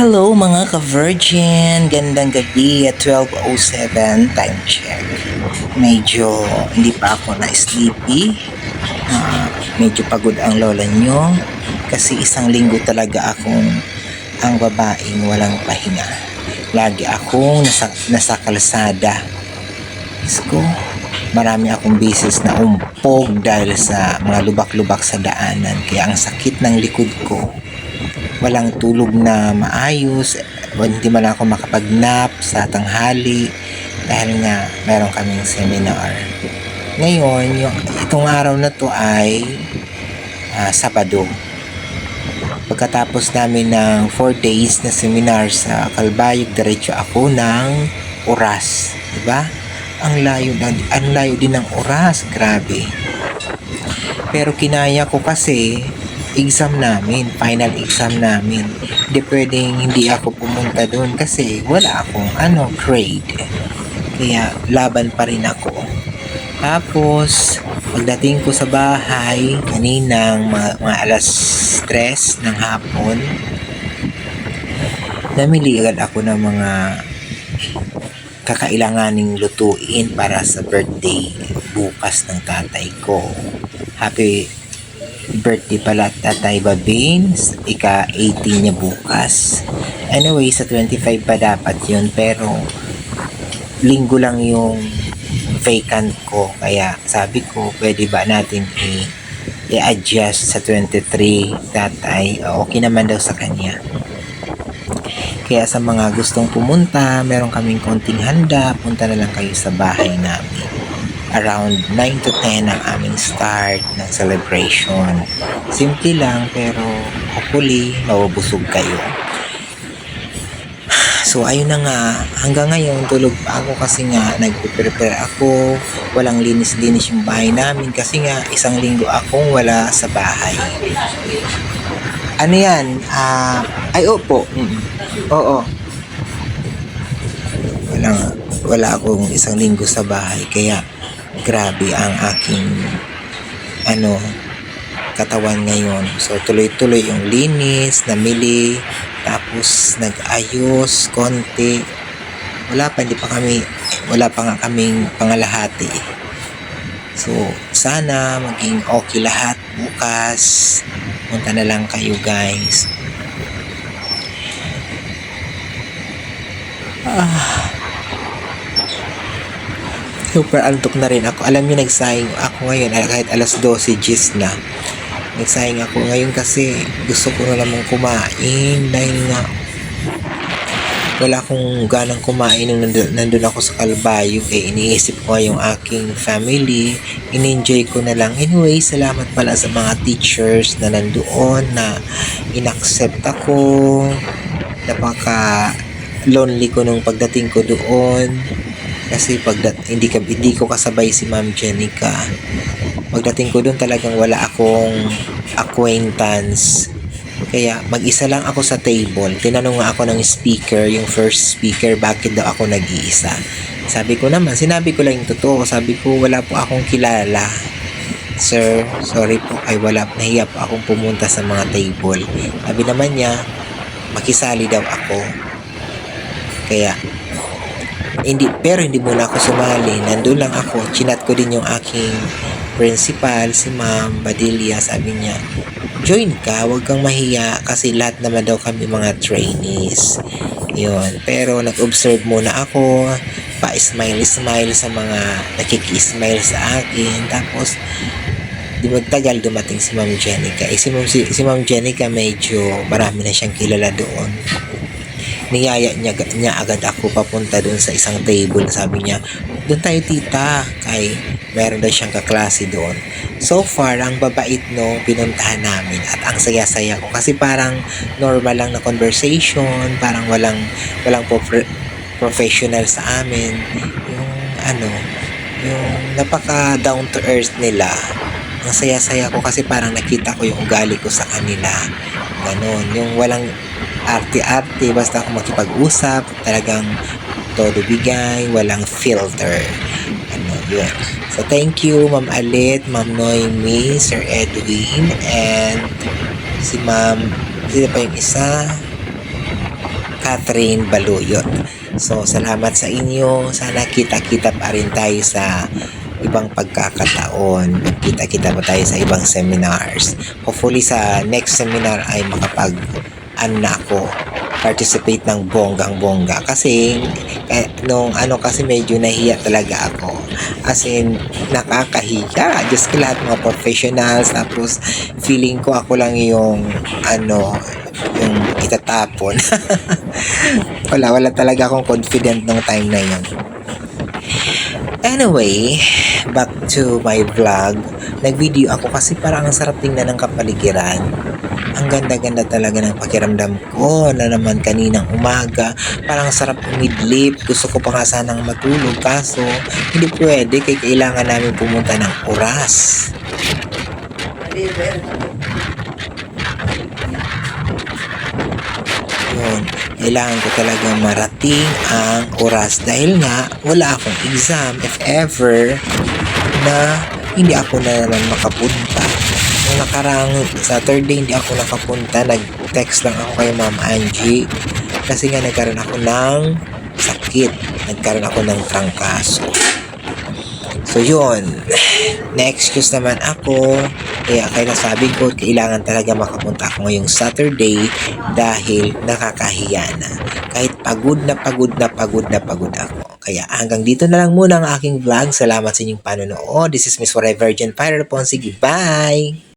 Hello mga ka-virgin! Gandang gabi at 12.07 time check. Medyo hindi pa ako na-sleepy. Ah, medyo pagod ang lola nyo kasi isang linggo talaga akong ang babaeng walang pahinga. Lagi akong nasa, nasa kalsada. Diyos ko, marami akong bisis na umpog dahil sa mga lubak-lubak sa daanan. Kaya ang sakit ng likod ko walang tulog na maayos, hindi man ako makapag-nap sa tanghali dahil nga meron kaming seminar. Ngayon, yung, itong araw na to ay ah, Sabado. Pagkatapos namin ng 4 days na seminar sa Kalbayog, diretso ako ng oras. Diba? Ang layo, ng, ang layo din ng oras. Grabe. Pero kinaya ko kasi exam namin, final exam namin. Hindi pwedeng hindi ako pumunta doon kasi wala akong ano, grade. Kaya laban pa rin ako. Tapos, pagdating ko sa bahay, kaninang mga, mga alas 3 ng hapon, namili agad ako ng mga kakailanganing lutuin para sa birthday bukas ng tatay ko. Happy birthday pala tatay Babin. Ika-18 niya bukas. Anyway, sa 25 pa dapat yun. Pero, linggo lang yung vacant ko. Kaya, sabi ko, pwede ba natin i- i-adjust sa 23 tatay. Okay naman daw sa kanya. Kaya sa mga gustong pumunta, meron kaming konting handa, punta na lang kayo sa bahay namin. Around 9 to 10 ang aming start ng celebration. Simple lang pero hopefully mabubusog kayo. So ayun na nga, hanggang ngayon tulog pa ako kasi nga nagpe-prepare ako, walang linis-linis yung bahay namin kasi nga isang linggo akong wala sa bahay. Ano yan? Ah, ay opo. Mm. Oo. Wala, wala akong isang linggo sa bahay kaya grabe ang aking ano katawan ngayon. So tuloy-tuloy yung linis, namili, tapos nag-ayos konti. Wala pa, hindi pa kami, wala pa nga kaming pangalahati. So, sana maging okay lahat bukas. Punta na lang kayo guys. Ah. Super antok na rin ako. Alam niyo, nagsayang ako ngayon. Ah, kahit alas 12 gis na. Nagsayang ako ngayon kasi gusto ko na namang kumain. Dahil nga wala akong ganang kumain nung nandun, ako sa Kalbayog eh iniisip ko yung aking family. In-enjoy ko na lang. Anyway salamat pala sa mga teachers na nandoon na inaccept ako. Napaka lonely ko nung pagdating ko doon kasi pagdat hindi ka hindi ko kasabay si Ma'am Jenica pagdating ko doon talagang wala akong acquaintance kaya mag-isa lang ako sa table. Tinanong nga ako ng speaker, yung first speaker, bakit daw ako nag-iisa. Sabi ko naman, sinabi ko lang yung totoo. Sabi ko, wala po akong kilala. Sir, sorry po, ay wala, nahiya po akong pumunta sa mga table. Sabi naman niya, makisali daw ako. Kaya, hindi, pero hindi muna ako sumali. Nandun lang ako. Chinat ko din yung aking principal, si Ma'am Badilla. Sabi niya, join ka, huwag kang mahiya kasi lahat naman daw kami mga trainees. Yun. Pero nag-observe muna ako, pa-smile-smile sa mga nakiki-smile sa akin. Tapos, di magtagal dumating si Ma'am Jenica. Eh, si Ma'am, si, si Ma'am Jenica medyo marami na siyang kilala doon niyaya niya, niya agad ako papunta doon sa isang table. Sabi niya, doon tayo tita, kay meron daw siyang kaklase doon. So far, ang babait no, pinuntahan namin at ang saya-saya ko kasi parang normal lang na conversation, parang walang, walang po professional sa amin. Yung ano, yung napaka down to earth nila. Ang saya-saya ko kasi parang nakita ko yung ugali ko sa kanila. Ganon. Yung walang arte-arte, basta ako makipag-usap, talagang todo bigay, walang filter. Ano, yun. So, thank you, Ma'am Alit, Ma'am Noemi, Sir Edwin, and si Ma'am, sino pa yung isa? Catherine Baluyot. So, salamat sa inyo. Sana kita-kita pa rin tayo sa ibang pagkakataon. Kita-kita pa tayo sa ibang seminars. Hopefully sa next seminar ay makapag ano na ako participate ng bonggang bongga kasi eh, nung ano kasi medyo nahiya talaga ako. As in nakakahiya. Just lahat mga professionals. Tapos feeling ko ako lang yung ano yung itatapon. Wala wala talaga akong confident nung time na yun. Anyway, back to my vlog. Nag-video ako kasi parang ang sarap tingnan ng kapaligiran. Ang ganda-ganda talaga ng pakiramdam ko na naman kaninang umaga. Parang ang sarap umidlip. Gusto ko pa nga sanang matulog kaso hindi pwede kaya kailangan namin pumunta ng oras. Yun, kailangan ko talaga marating ang oras dahil nga wala akong exam if ever na hindi ako na naman makapunta. Nung nakarang Saturday hindi ako nakapunta, nag-text lang ako kay Ma'am Angie kasi nga nagkaroon ako ng sakit. Nagkaroon ako ng trangkaso. So yun, na-excuse naman ako. Kaya kaya sabi ko, kailangan talaga makapunta ako ngayong Saturday dahil nakakahiya na. Kahit pagod na pagod na pagod na pagod ako. Kaya hanggang dito na lang muna ang aking vlog. Salamat sa inyong panonood. This is Miss Forever Virgin Fire Ponce. Goodbye!